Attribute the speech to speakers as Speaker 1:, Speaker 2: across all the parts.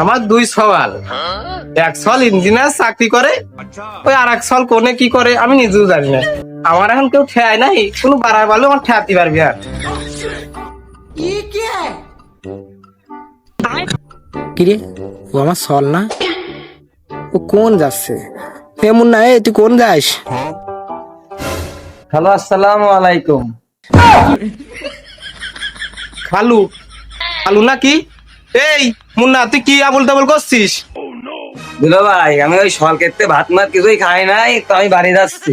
Speaker 1: আমার দুই সওয়াল। এক সল ইঞ্জিনিয়ার চাকরি করে ওই আর এক সল কোনে কি করে আমি নিজেও জানি না। আমার এখন কেউ ঠেয়ায় নাই কোনো বাড়ার বলে আমার ঠেয়াতে পারবি আর।
Speaker 2: কিরে ও আমার সল না? ও কোন যাচ্ছে? হে মুন্না এ তুই কোন যাস?
Speaker 1: হ্যালো আসসালামু আলাইকুম। খালু। খালু নাকি এই মুন্না তুই কি আবুল তাবুল করছিস?
Speaker 3: দুলো ভাই আমি ওই সল কেটে ভাত মাত কিছুই খাই নাই তো আমি বাড়ি যাচ্ছি।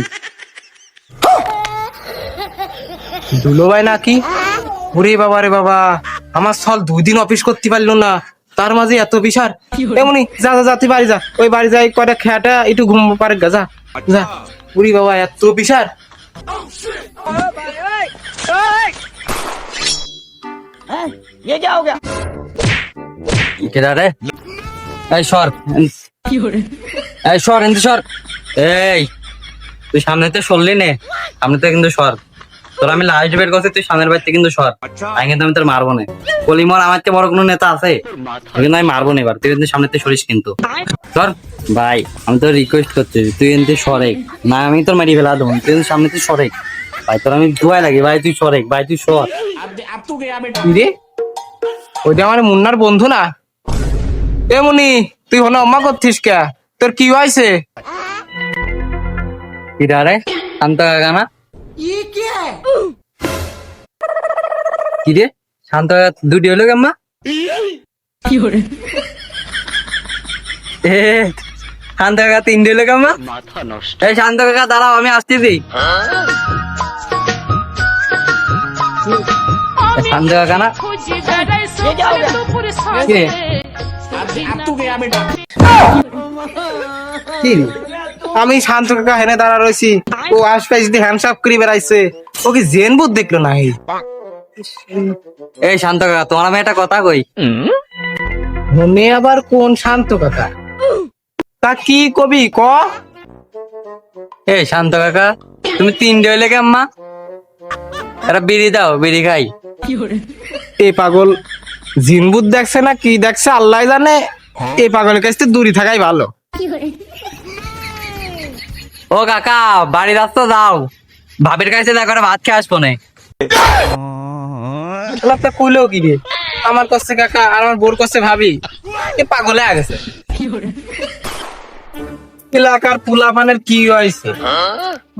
Speaker 1: দুলো ভাই নাকি? ওরে বাবা রে বাবা আমার সল দুই দিন অফিস করতে পারল না তার মাঝে এত বিশার এমনি যা যা যা তুই বাড়ি যা ওই বাড়ি যাই কয়টা খেয়াটা একটু ঘুম পারে গা যা যা। উরি বাবা এত বিশার
Speaker 3: কেডা রে? এই সর। এই সর এনতে সর। এই তুই সামনেতে সরলি নে। সামনেতে কিন্তু সর। তোর আমি লাস্ট বের করছি তুই সামনের বাড়িতে কিন্তু সর। আমি কিন্তু আমি তোর মারবো না। কলিমর আমার চেয়ে বড় কোনো নেতা আছে? কিন্তু আমি মারবো না এবার। তুই কিন্তু সামনেতে সরিস কিন্তু। সর। ভাই আমি তোর রিকোয়েস্ট করছি তুই এনতে সরেক না আমি তোর মারি ফেলা দেবো। তুই কিন্তু সামনেতে সরেক ভাই তোর আমি দোয়াই লাগে। ভাই তুই সরেক ভাই তুই সর।
Speaker 1: ওইটা আমার মুন্নার বন্ধু না? এ মুনি তুই হলো অম্মা করছিস কে? তোর কি হয়েছে?
Speaker 3: কিরা রে? শান্ত কাকা না? কি? রে শান্ত কাকা দুটি হলো কেমন এ শান্ত কাকা তিনটে হলো কেমন এই শান্ত কাকা দাঁড়াও আমি আসতেছি শান্ত কাকা না?
Speaker 1: কি? আমি শান্ত কাকা হেনে দাঁড়া রয়েছি। ও আশপাশ দিয়ে হ্যান্ডসাপ করে বেড়াইছে। ও কি জেন বুধ দেখল না এই
Speaker 3: শান্ত কাকা তোমার আমি একটা কথা কই।
Speaker 1: মনে আবার কোন শান্ত কাকা? তা কি কবি ক?
Speaker 3: এই শান্ত কাকা তুমি তিনটে হইলে কেমন একটা বিড়ি দাও বিড়ি খাই।
Speaker 1: এ পাগল। জিনবুত দেখছে না কি দেখছে আল্লাহ জানে। এই পাগলের কাছ থেকে দূরে থাকাই ভালো।
Speaker 3: ও কাকা বাড়ি রাস্তা যাও। ভাবির কাছে দেখা করে ভাত খেয়ে আসব না।
Speaker 1: কি রে? আমার কাছে কাকা আর আমার বোর কাছে ভাবি এ পাগলে এলাকার কি হয়েছে?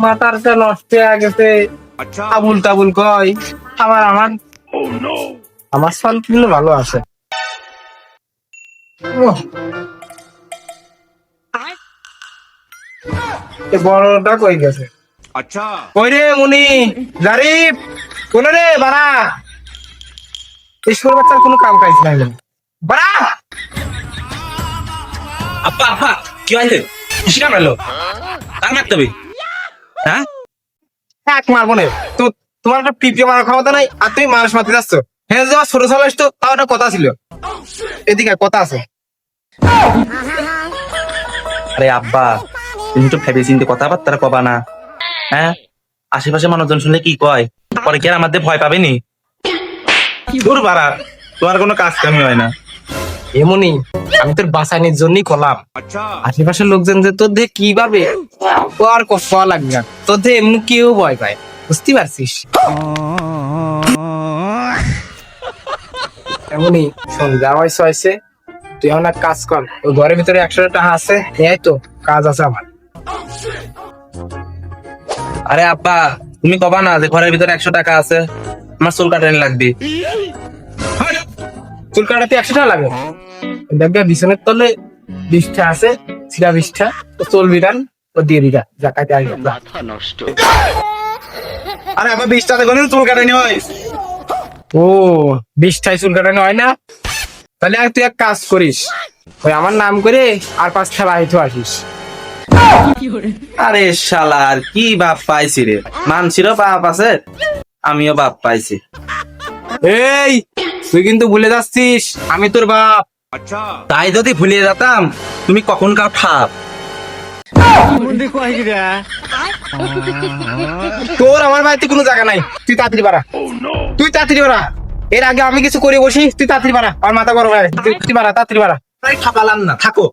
Speaker 1: মাথারটা নষ্ট হয়ে গেছে আবুল তাবুল কয় আবার আমার। আমার সাল কিন্তু ভালো আছে। বড়টা কই গেছে? কই রে মুনি? জারিফ কোন রে বাড়া? এই বাচ্চার কোনো কাম কাজ নাই বাড়া!
Speaker 4: আপা আপা কি হয়েছে? খুশি না মেলো কার মারতে হবে? হ্যাঁ?
Speaker 1: এক মারবো না। তো তোমার একটা পিপি মারার ক্ষমতা নাই আর তুমি মানুষ মারতে যাচ্ছ। হ্যাঁ যে আমার ছোট ছোট আসতো তাও একটা কথা ছিল। এদিকে কথা আছে।
Speaker 4: আরে আব্বা তুমি তো ভেবে চিন্তে কথাবার্তা কবা না। হ্যাঁ? আশেপাশে মানুষজন শুনলে কি কয়? পরে কি আর আমাদের ভয় পাবে নি? দূর বাড়া তোমার কোনো কাজ কামি হয় না।
Speaker 1: এমনই আমি তোর বাঁচানির জন্যই কলাম। আশেপাশের লোকজন যে তোর দিয়ে কি পাবে ও আর কষ্ট লাগবে না। তোর দিয়ে এমনি কেউ ভয় পায় বুঝতে পারছিস? এমনই। শোন যা হয়েছে হয়েছে তুই এখন এক কাজ কর ওই ঘরের ভিতরে একশো টাকা আছে এই তো কাজ আছে আমার।
Speaker 4: আরে আব্বা তুমি কবা না যে ঘরের ভিতরে একশো টাকা আছে আমার চুল কাটানি লাগবে।
Speaker 1: চুল কাটাতে একশো টাকা লাগে? দেখবে বিছানের তলে বিষ্ঠা আছে সিরা বিষ্ঠা তো চলবি রান ও দিয়ে দিটা যা কাটে আসবে।
Speaker 4: আরে আবার টাকা করে চুল কাটানি হয়।
Speaker 1: ও বিশটাই চুল কাটানো হয় না? তাহলে আর তুই এক কাজ করিস ওই আমার নাম করে আর পাঁচটা বাড়িতে আসিস।
Speaker 4: আরে শালা আর কি বাপ পাইছি রে? মানছিরও বাপ আছে আমিও বাপ পাইছি।
Speaker 1: এই তুই কিন্তু ভুলে যাচ্ছিস আমি তোর বাপ।
Speaker 4: তাই যদি ভুলে যেতাম তুমি কখন কাউ ঠাপ
Speaker 1: তোর আমার বাড়িতে কোনো জায়গা নাই। তুই তাড়াতাড়ি বাড়া তুই তাড়াতাড়ি বাড়া এর আগে আমি কিছু করে বসি তুই তাড়াতাড়ি বাড়া আমার মাথা গরম হয় তুই বাড়া তাড়াতাড়ি বাড়া
Speaker 4: তাই ঠাপালাম না থাকো।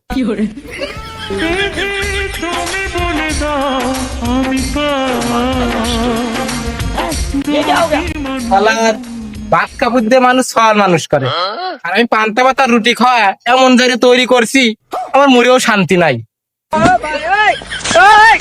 Speaker 1: দিয়ে মানুষ খাওয়ার মানুষ করে। আর আমি পান্তা পাতা রুটি খাওয়া এমন জায়গায় তৈরি করছি আমার মরেও শান্তি নাই। ฮ้ย